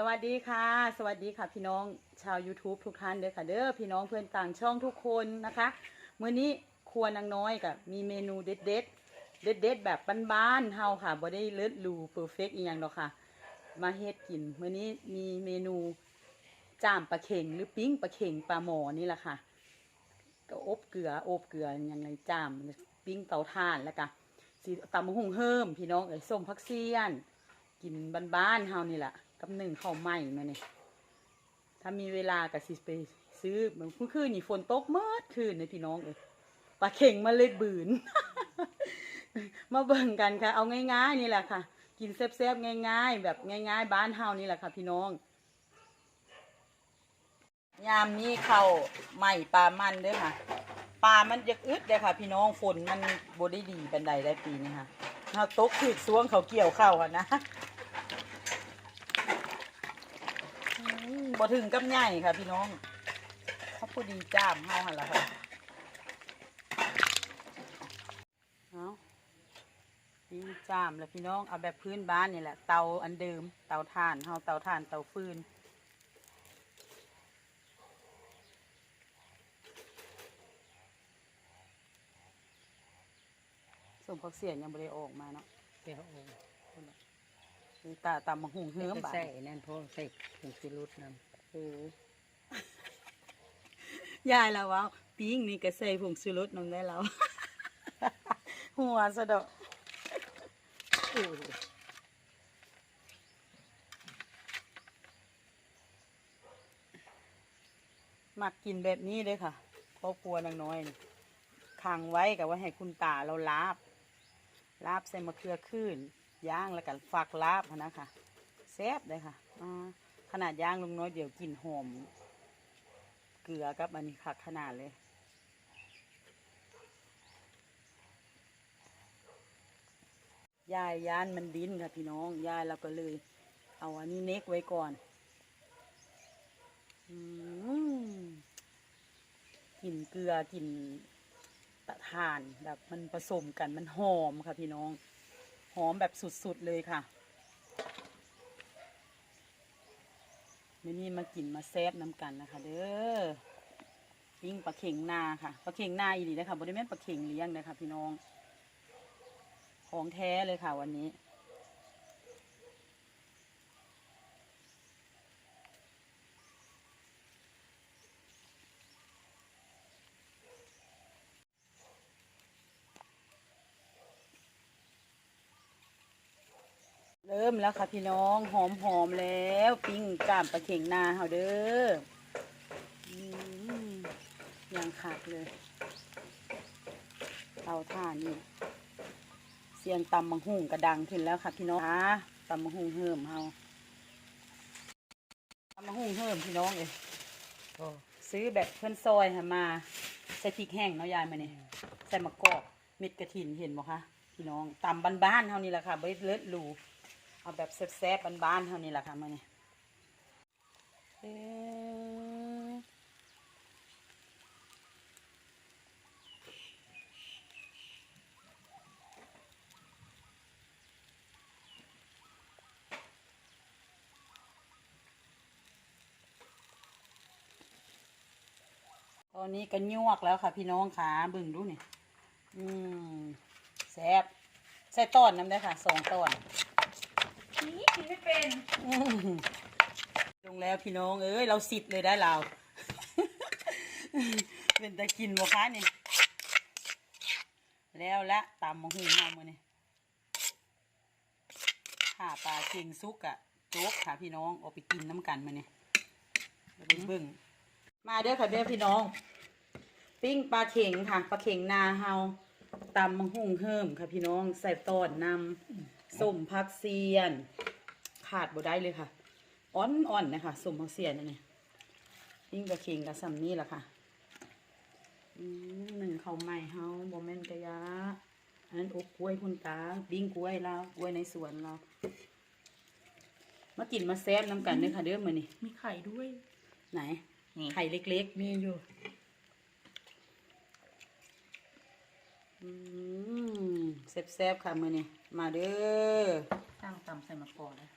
สวัสดีค่ะ สวัสดีค่ะ พี่น้องชาว YouTube ทุกท่านเด้อค่ะ เด้อพี่น้องเพื่อนต่างช่องทุกคนนะคะมื้อนี้ครัวนางน้อยกับมีเมนูเด็ดเด็ดเด็ดเด็ดแบบบ้านๆเฮาค่ะบ่ได้เลิศหรูเพอร์เฟกต์อีหยังดอกค่ะ มาเฮ็ดกินมื้อนี้มีเมนูจามปลาเข่งหรือปิ้งปลาเข่งปลาหมอนี่แหละค่ะ ก็อบเกลืออบเกลือยังไงจ้ามปิ้งเตาถ่านแล้วก็สิตำมะฮุ่งเฮิมพี่น้องเอ้ยส้มผักเสี้ยน กินบ้านๆเฮานี่แหละ กับหนึ่งข้าวไหม้มาเนี่ยถ้ามีเวลาก็สิไปซื้อเหมือนเมื่อคืนนี่ฝนตกเมื่อคืนนะพี่น้องเอ้ยปลาเข่งมาเลยบืน มาเบิ่งกันค่ะ เอาง่ายๆนี่แหละค่ะ กินแซ่บๆง่ายๆ แบบง่าย ๆ บ้านเฮานี่แหละค่ะ พี่น้อง ยามนี้เข้าวใหม่ปลามันเด้อค่ะปลามันจะอึดเลยค่ะ พี่น้องฝนมันบได้ดีเป็นใดได้ปีนี้ค่ะถ้าตกถือสวงเขาเกี่ยวเข้าวอะนะอืม บ่ถึงกับใหญ่ค่ะ พี่น้องเขาพอดีจ้ามเฮาหันละค่ะเอาปิ้งจ้ามแล้วพี่น้องเอาแบบพื้นบ้านนี่แหละเตาอันเดิมเตาถ่านเฮาเตาถ่านเตาฟืนสมพักเสียนยังไม่ได้ออกมาเนาะเดี๋ยวเอาคือตาตามมาหุงเฮือมไปบ่าใส่นั่นพวกใส่ผงชูรสนเออ ยายแล้วว่าปิ้งนี่ก็ใส่ผงชูรสนำได้แล้ว หัวสะดอกมักกินแบบนี้เลยค่ะครอบครัวนางน้อยขังไว้กับว่าให้คุณตาเราลาบ ลาบใส่มะเขือขึ้นย่างแล้วกันฝักลาบนนะคะแซ่บเลยค่ะอ่า ขนาดย่างลุงน้อยเดี๋ยวกลิ่นหอม เกลือกับอันนี้คักขนาดเลย ยายย่านมันดิ้นค่ะพี่น้อง ยายเราก็เลย เอาอันนี้เน็กไว้ก่อนอืมกลิ่นเกลือกลิ่นตะทานแบบมันผสมกันมันหอมค่ะพี่น้อง หอมแบบสุดๆเลยค่ะ มื่อนี้มากินมาแซบน้ำกันนะคะ เด้อปิ้งปลาเข่งนาค่ะปลาเข่งนาอีหลีนะคะบริเวณปลาเข่งเลี้ยงนะคะพี่น้อง ของแท้เลยค่ะวันนี้ เริ่มแล้วค่ะพี่น้องหอมหอมแล้วปิ้งกล้ามปลาเข่งนาเฮาเด้ออย่างขาดเลยเตาถ่านนี่เสียงตำมังหุงกระดังขึ้นแล้วค่ะพี่น้องคะตำมังหุงเฮิมเฮาตำมังหุงเฮิมพี่น้องเอ้ยซื้อแบบเพื่อนซอยค่ะมา ใส่พริกแห้งเนาะยายมาเนี่ยใส่มะกอกเม็ดกระถินเห็นบ่คะพี่น้องตำบ้านๆเท่านี้แหละค่ะไม่เลิศหรู เอาแบบแซ่บๆบ้านๆเท่านี้แหละค่ะมาเนี่ยเอ๊ะตอนนี้ก็ยวกแล้วค่ะ พี่น้องขาบึ่งดูนี่ อืมแซ่บใส่ต้อนน้ำได้ค่ะสองต้อน นี่กินไม่เป็นลงแล้วพี่น้องเอ้ยเราสิทธิ์เลยได้เรา เป็นตะกินบ่คะนี่ แล้วละตำมะฮูเฮามือนี่ข้าปลาเก่งซุกอะโจ๊กค่ะพี่น้องเอาไปกินน้ำกันมาเนี่ยเดี๋ยวไปเบิ่งมาเด้อค่ะเด้อพี่น้อง ปิ้งปลาเข็งค่ะปลาเข็งนาเฮาตำมะฮุ่งเฮิมค่ะพี่น้องใส่ต้อนนำ ส้มพักเซียน ขาดบ่ได้เลยค่ะอ่อนๆนะคะส้มพักเซียนอันนี่ปิ้งปลาเข็งกับซัมนี่แหละค่ะอืมหนึ่งเขาวใหม่เฮาบ่แม่นกะยาอันนั้นอบกล้วยคุณตาปิ้งกล้วยเรากล้วยในสวนเรามากินมาแซ่บน้ำกันเด้อค่ะเด้อมื้อนี้มีไข่ด้วย ไหนนี่ไข่เล็กๆ มีอยู่อืมแซ่บๆค่ะมื้อนี้มาเด้อตั้งตำใส่มะกอกนะ